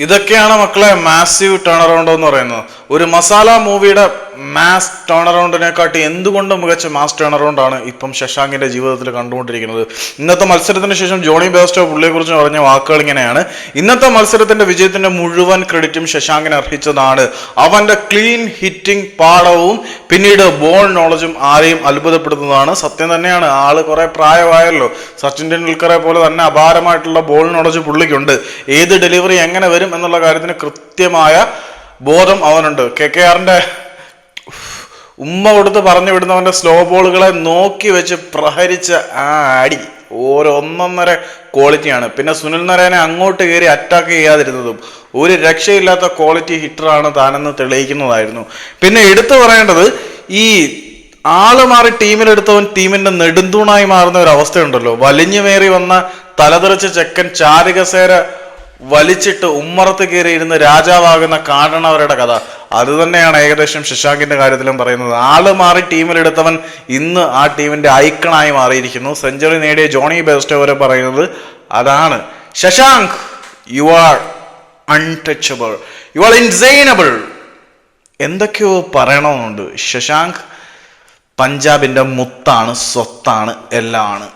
ഇതൊക്കെയാണ് മക്കളെ massive turn around എന്ന് പറയുന്നത്. ഒരു മസാല മൂവിയുടെ മാസ് ടേൺ അറൗണ്ടിനെക്കാട്ടി എന്തുകൊണ്ട് മികച്ച മാസ് ടേൺ അറൗണ്ടാണ് ഇപ്പം ശശാങ്കിന്റെ ജീവിതത്തിൽ കണ്ടുകൊണ്ടിരിക്കുന്നത്. ഇന്നത്തെ മത്സരത്തിന് ശേഷം ജോണി ബേസ്റ്റോ പുള്ളിയെ കുറിച്ച് പറഞ്ഞ വാക്കുകൾ ഇങ്ങനെയാണ്. ഇന്നത്തെ മത്സരത്തിന്റെ വിജയത്തിന്റെ മുഴുവൻ ക്രെഡിറ്റും ശശാങ്കിന് അർഹിച്ചതാണ്. അവന്റെ ക്ലീൻ ഹിറ്റിംഗ് പാടവും പിന്നീട് ബോൾ നോളജും ആരെയും അത്ഭുതപ്പെടുത്തുന്നതാണ്. സത്യം തന്നെയാണ് ആൾ കുറെ പ്രായമായല്ലോ. സച്ചിൻ ടെണ്ടുൽക്കറെ പോലെ തന്നെ അപാരമായിട്ടുള്ള ബോൾ നോളജ് പുള്ളിക്കുണ്ട്. ഏത് ഡെലിവറി എങ്ങനെ വരും എന്നുള്ള കാര്യത്തിന് കൃത്യമായ ബോധം അവനുണ്ട്. കെ കെ ആറിന്റെ ഉമ്മ കൊടുത്ത് പറഞ്ഞു വിടുന്നവന്റെ സ്ലോ ബോളുകളെ നോക്കി വെച്ച് പ്രഹരിച്ച ആ അടി ഓരോ ഒന്നൊന്നര ക്വാളിറ്റിയാണ് പിന്നെ സുനിൽ നരേനെ അങ്ങോട്ട് കയറി അറ്റാക്ക് ചെയ്യാതിരുന്നതും ഒരു രക്ഷയില്ലാത്ത ക്വാളിറ്റി ഹിറ്ററാണ് താനെന്ന് തെളിയിക്കുന്നതായിരുന്നു. പിന്നെ എടുത്തു പറയേണ്ടത് ഈ ആൾ മാറി ടീമിലെടുത്തവൻ ടീമിന്റെ നെടുന്തൂണായി മാറുന്ന ഒരു അവസ്ഥയുണ്ടല്ലോ. വലിഞ്ഞുമേറി വന്ന തലതെറിച്ച ചെക്കൻ ചാരികസേര വലിച്ചിട്ട് ഉമ്മറത്ത് കയറി ഇരുന്ന് രാജാവാകുന്ന കാണണവരുടെ കഥ. അത് തന്നെയാണ് ഏകദേശം ശശാങ്കിന്റെ കാര്യത്തിലും പറയുന്നത്. ആൾ മാറി ടീമിലെടുത്തവൻ ഇന്ന് ആ ടീമിന്റെ ഐക്കണായി മാറിയിരിക്കുന്നു. സെഞ്ചുറി നേടിയ ജോണി ബെസ്റ്റ് വരെ പറയുന്നത് അതാണ്. Shashank you are untouchable you are insanable എന്തൊക്കെയോ പറയണമെന്നുണ്ട്. ശശാങ്ക് പഞ്ചാബിന്റെ മുത്താണ് സ്വത്താണ് എല്ലാമാണ്.